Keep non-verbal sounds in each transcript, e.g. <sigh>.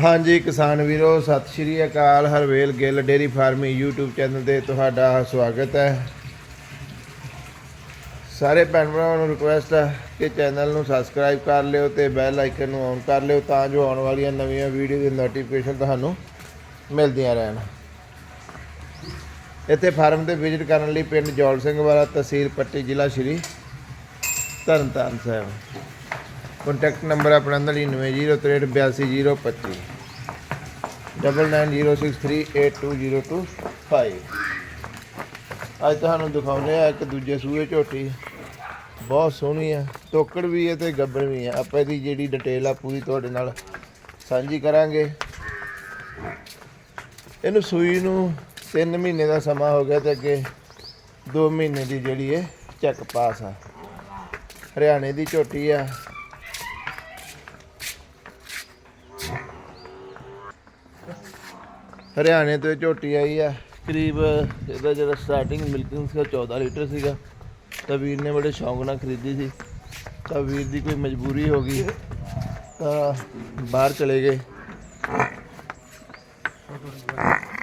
ਹਾਂਜੀ, ਕਿਸਾਨ ਵੀਰੋ, ਸਤਿ ਸ਼੍ਰੀ ਅਕਾਲ, Harvel Gill dairy farming YouTube channel ਤੇ ਤੁਹਾਡਾ ਸਵਾਗਤ ਹੈ। ਸਾਰੇ ਭੈਣ ਭਰਾਵਾਂ ਨੂੰ ਰਿਕੁਐਸਟ ਹੈ ਕਿ ਚੈਨਲ ਨੂੰ ਸਬਸਕ੍ਰਾਈਬ ਕਰ ਲਿਓ ਤੇ ਬੈਲ ਆਈਕਨ ਨੂੰ ਔਨ ਕਰ ਲਿਓ ਤਾਂ ਜੋ ਆਉਣ ਵਾਲੀਆਂ ਨਵੀਆਂ ਵੀਡੀਓ ਦੀ ਨੋਟੀਫਿਕੇਸ਼ਨ ਤੁਹਾਨੂੰ ਮਿਲਦੀਆਂ ਰਹਿਣ। ਇੱਥੇ ਫਾਰਮ ਤੇ ਵਿਜ਼ਿਟ ਕਰਨ ਲਈ ਪਿੰਡ ਜੌਲ ਸਿੰਘ ਵਾਲਾ, ਤਹਿਸੀਲ ਪੱਟੀ ਜ਼ਿਲ੍ਹਾ ਸ਼੍ਰੀ ਤਰਨਤਾਰਨ ਸਾਹਿਬ। ਕੰਟੈਕਟ ਨੰਬਰ ਆਪਣਾ 9903828025 9906382025 ਅੱਜ ਤੁਹਾਨੂੰ ਦਿਖਾਉਂਦੇ ਆ ਇੱਕ ਦੂਜੇ ਸੂਏ ਝੋਟੀ। ਬਹੁਤ ਸੋਹਣੀ ਆ ਟੋਕੜ ਵੀ ਹੈ ਤੇ ਗੱਬੜ ਵੀ ਹੈ ਆਪਾਂ ਇਹਦੀ ਜਿਹੜੀ ਡਿਟੇਲ ਆ ਪੂਰੀ ਤੁਹਾਡੇ ਨਾਲ ਸਾਂਝੀ ਕਰਾਂਗੇ। ਇਹਨੂੰ ਸੂਈ ਨੂੰ 3 ਮਹੀਨੇ ਦਾ ਸਮਾਂ ਹੋ ਗਿਆ ਤੇ ਅੱਗੇ 2 ਮਹੀਨੇ ਦੀ ਜਿਹੜੀ ਹੈ ਚੈੱਕ ਪਾਸ ਆ। ਹਰਿਆਣੇ ਦੀ ਝੋਟੀ ਆ। ਹਰਿਆਣੇ ਤੋਂ ਇਹ ਝੋਟੀ ਆਈ ਆ। ਕਰੀਬ ਇਹਦਾ ਜਿਹੜਾ ਸਟਾਰਟਿੰਗ ਮਿਲਕਿੰਗ ਸੀਗਾ 14 ਲੀਟਰ ਸੀਗਾ। ਤਾਂ ਵੀਰ ਨੇ ਬੜੇ ਸ਼ੌਂਕ ਨਾਲ ਖਰੀਦੀ ਸੀ। ਤਾਂ ਵੀਰ ਦੀ ਕੋਈ ਮਜਬੂਰੀ ਹੋ ਗਈ, ਤਾਂ ਬਾਹਰ ਚਲੇ ਗਏ।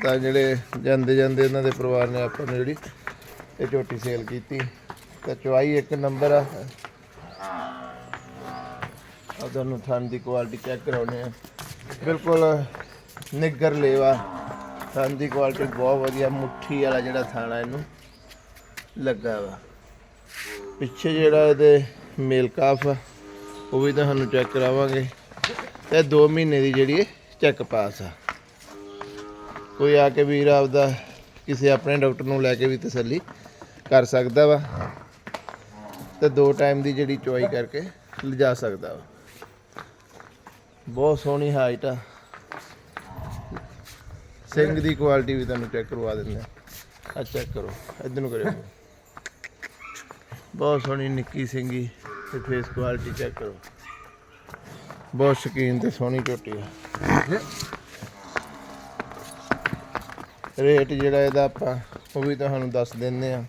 ਤਾਂ ਜਿਹੜੇ ਜਾਂਦੇ ਜਾਂਦੇ ਇਹਨਾਂ ਦੇ ਪਰਿਵਾਰ ਨੇ ਆਪਾਂ ਨੂੰ ਜਿਹੜੀ ਇਹ ਝੋਟੀ ਸੇਲ ਕੀਤੀ। ਤਾਂ ਚੁਆਈ ਇੱਕ ਨੰਬਰ ਆ। ਆ ਤੁਹਾਨੂੰ ਥਣ ਦੀ ਕੁਆਲਿਟੀ ਚੈੱਕ ਕਰਾਉਣੇ ਆ। ਬਿਲਕੁਲ ਨਿੱਗਰ ਲੇਵਾ। ਥਣ ਦੀ ਕੁਆਲਿਟੀ ਬਹੁਤ ਵਧੀਆ, ਮੁੱਠੀ ਵਾਲਾ ਜਿਹੜਾ ਥਾਣਾ ਇਹਨੂੰ ਲੱਗਾ ਵਾ। ਪਿੱਛੇ ਜਿਹੜਾ ਇਹਦੇ ਮੇਲ ਕਾਫ ਆ, ਉਹ ਵੀ ਤੁਹਾਨੂੰ ਚੈੱਕ ਕਰਾਵਾਂਗੇ। ਤੇ 2 ਮਹੀਨੇ ਦੀ ਜਿਹੜੀ ਚੈੱਕ ਪਾਸ ਆ। ਕੋਈ ਆ ਕੇ ਵੀਰ ਆਪਦਾ ਕਿਸੇ ਆਪਣੇ ਡਾਕਟਰ ਨੂੰ ਲੈ ਕੇ ਵੀ ਤਸੱਲੀ ਕਰ ਸਕਦਾ ਵਾ ਤੇ ਦੋ ਟਾਈਮ ਦੀ ਜਿਹੜੀ ਚੁਆਈ ਕਰਕੇ ਲਿਜਾ ਸਕਦਾ ਵਾ। ਬਹੁਤ ਸੋਹਣੀ ਹਾਈਟ ਆ। ਸਿੰਘ ਦੀ ਕੁਆਲਿਟੀ ਵੀ ਤੁਹਾਨੂੰ ਚੈੱਕ ਕਰਵਾ ਦਿੰਦੇ ਆ ਚੈੱਕ ਕਰੋ ਇਧਰ ਨੂੰ ਕਰਿਓ। <laughs> ਬਹੁਤ ਸੋਹਣੀ ਨਿੱਕੀ ਸਿੰਘੀ ਤੇ ਫੇਸ ਕੁਆਲਿਟੀ ਚੈੱਕ ਕਰੋ। ਬਹੁਤ ਸ਼ਕੀਨ ਤੇ ਸੋਹਣੀ ਝੋਟੀ ਆ। ਰੇਟ ਜਿਹੜਾ ਇਹਦਾ ਆਪਾਂ ਉਹ ਵੀ ਤੁਹਾਨੂੰ ਦੱਸ ਦਿੰਦੇ ਆ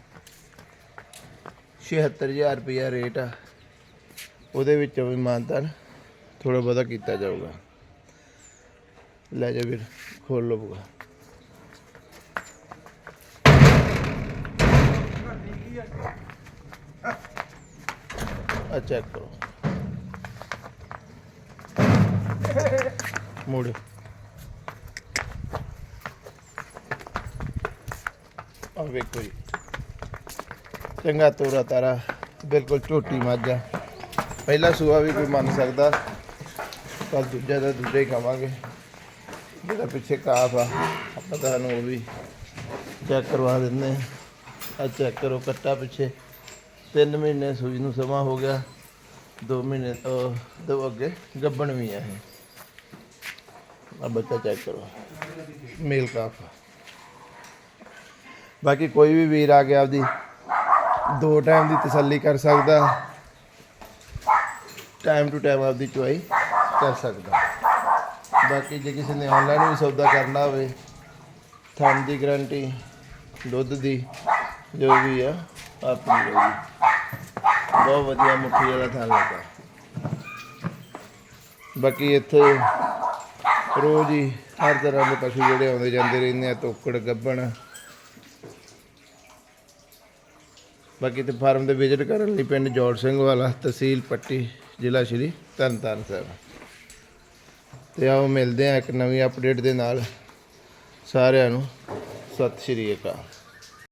76000 ਰੁਪਇਆ ਰੇਟ ਆ। ਉਹਦੇ ਵਿੱਚੋਂ ਵੀ ਮਾਨਤਾਨ ਥੋੜਾ ਬਹੁਤਾ ਕੀਤਾ ਜਾਊਗਾ। ਲੈ ਜਾ ਵੀਰ, ਖੋਲ ਲਓ ਬੁਆ ਆ ਚੈੱਕ ਕਰੋ। ਮੋੜ ਆ ਵੇਖੋ ਜੀ। ਚੰਗਾ ਤੋਰਾ ਤਾਰਾ, ਬਿਲਕੁਲ ਝੋਟੀ ਮੱਝ ਆ। ਪਹਿਲਾ ਸੂਆ ਵੀ ਕੋਈ ਮੰਨ ਸਕਦਾ ਪਰ ਦੂਜਾ ਦਾ ਦੂਜਾ ਹੀ ਖਾਵਾਂਗੇ। ਜਿਹੜਾ ਪਿੱਛੇ ਕਾਫ ਆ, ਆਪਾਂ ਤੁਹਾਨੂੰ ਉਹ ਵੀ ਚੈੱਕ ਕਰਵਾ ਦਿੰਦੇ ਆ ਚੈੱਕ ਕਰੋ ਕੱਟਾ ਪਿੱਛੇ। 3 ਮਹੀਨੇ ਸੂਈ ਨੂੰ ਸਮਾਂ ਹੋ ਗਿਆ। 2 ਮਹੀਨੇ ਤੋਂ ਦੋ ਅੱਗੇ ਗੱਬਣ ਵੀ ਆ ਇਹ। ਆ ਬੱਚਾ ਚੈੱਕ ਕਰੋ। ਮੇਲ ਕਾਫ ਬਾਕੀ ਕੋਈ ਵੀ ਵੀਰ ਆ ਗਿਆ ਆਪਦੀ ਦੋ ਟਾਈਮ ਦੀ ਤਸੱਲੀ ਕਰ ਸਕਦਾ। ਟਾਈਮ ਟੂ ਟਾਈਮ ਆਪਦੀ ਚੁਆਈ ਕਰ ਸਕਦਾ। ਬਾਕੀ ਜੇ ਕਿਸੇ ਨੇ ਆਨਲਾਈਨ ਵੀ ਸੌਦਾ ਕਰਨਾ ਹੋਵੇ, ਥਣ ਦੀ ਗਾਰੰਟੀ ਦੁੱਧ ਦੀ, ਜੋ ਵੀ ਆ ਆਪਣੀ ਰਹੂਗੀ ਬਹੁਤ ਵਧੀਆ ਮੁੱਠੀ ਵਾਲਾ ਥਣ ਲੱਗਾ। ਬਾਕੀ ਇੱਥੇ ਰੋਜ਼ ਹੀ ਹਰ ਤਰ੍ਹਾਂ ਦੇ ਪਸ਼ੂ ਜਿਹੜੇ ਆਉਂਦੇ ਜਾਂਦੇ ਰਹਿੰਦੇ ਆ, ਤੋਕੜ, ਗੱਬਣ। ਬਾਕੀ ਤੇ ਫਾਰਮ ਦੇ ਵਿਜ਼ਿਟ ਕਰਨ ਲਈ ਪਿੰਡ ਜੋੜ ਸਿੰਘ ਵਾਲਾ, ਤਹਿਸੀਲ ਪੱਟੀ, ਜ਼ਿਲ੍ਹਾ ਸ਼੍ਰੀ ਤਰਨਤਾਰਨ ਸਾਹਿਬ। ਤੇ ਆਓ ਮਿਲਦੇ ਹਾਂ ਇੱਕ ਨਵੀਂ ਅਪਡੇਟ ਦੇ ਨਾਲ ਸਾਰਿਆਂ ਨੂੰ। ਸਤਿ ਸ਼੍ਰੀ ਅਕਾਲ।